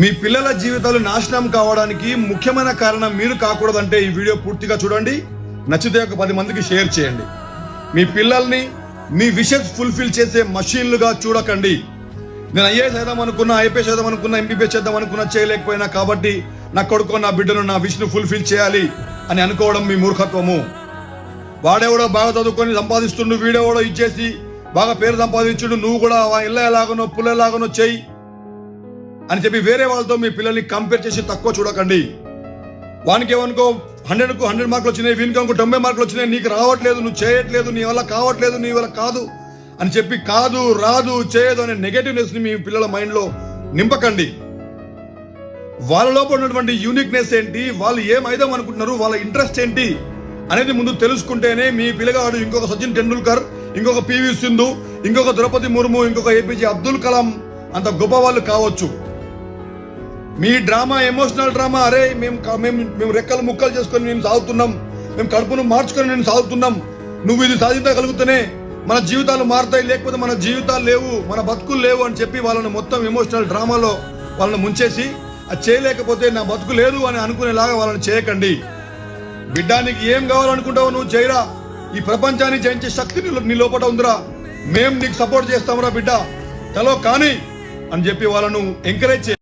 మీ పిల్లల జీవితాలు నాశనం కావడానికి ముఖ్యమైన కారణం మీరు కాకూడదంటే ఈ వీడియో పూర్తిగా చూడండి. నచ్చితే ఒక పది మందికి షేర్ చేయండి. మీ పిల్లల్ని మీ విషెస్ ఫుల్ఫిల్ చేసే మషీన్లుగా చూడకండి. నేను ఐఏఎస్ చేద్దాం అనుకున్నా ఐపీఎస్ చేద్దాం అనుకున్నా ఎంబీబీఎస్ చేద్దాం అనుకున్నా చేయలేకపోయినా కాబట్టి నా కొడుకు నా బిడ్డను నా విష్ను ఫుల్ఫిల్ చేయాలి అని అనుకోవడం మీ మూర్ఖత్వము. వాడేవాడో బాగా చదువుకొని సంపాదిస్తుండు వీడేవాడో ఇచ్చేసి బాగా పేరు సంపాదించుడు నువ్వు కూడా ఇళ్ళ ఎలాగనో పుల్ల ఎలాగనో చెయ్యి అని చెప్పి వేరే వాళ్ళతో మీ పిల్లల్ని కంపేర్ చేసి తక్కువ చూడకండి. వానికి ఏమనుకో హండ్రెడ్కు హండ్రెడ్ మార్కులు వచ్చినాయి వీనికి అనుకో తొంభై మార్కులు వచ్చినాయి నీకు రావట్లేదు నువ్వు చేయట్లేదు నీ వల్ల కావట్లేదు నీ వల్ల కాదు అని చెప్పి కాదు రాదు చేయదు అనే నెగటివ్నెస్ని మీ పిల్లల మైండ్లో నింపకండి. వాళ్ళ లోపల ఉన్నటువంటి యూనిక్నెస్ ఏంటి? వాళ్ళు ఏమైదాం అనుకుంటున్నారు? వాళ్ళ ఇంట్రెస్ట్ ఏంటి? అనేది ముందు తెలుసుకుంటేనే మీ పిల్లగాడు ఇంకొక సచిన్ టెండూల్కర్ ఇంకొక పివి సింధు ఇంకొక ద్రౌపది ముర్ము ఇంకొక ఏపీజే అబ్దుల్ కలాం అంత గొప్ప వాళ్ళు కావచ్చు. మీ డ్రామా ఎమోషనల్ డ్రామా అరే మేము మేము మేము రెక్కలు ముక్కలు చేసుకొని మేము సాగుతున్నాం. మేము కడుపును మార్చుకొని మేము సాగుతున్నాం. నువ్వు ఇది సాధించగలుగుతూనే మన జీవితాలు మారుతాయి లేకపోతే మన జీవితాలు లేవు మన బతుకులు లేవు అని చెప్పి వాళ్ళని మొత్తం ఎమోషనల్ డ్రామాలో వాళ్ళని ముంచేసి అది చేయలేకపోతే నా బతుకు లేదు అని అనుకునేలాగా వాళ్ళని చేయకండి. బిడ్డానికి ఏం కావాలనుకుంటావు నువ్వు చేయరా. ఈ ప్రపంచాన్ని జయించే శక్తి నీ లోపల ఉందిరా. మేము నీకు సపోర్ట్ చేస్తాంరా బిడ్డ. చలో కానీ అని చెప్పి వాళ్ళను ఎంకరేజ్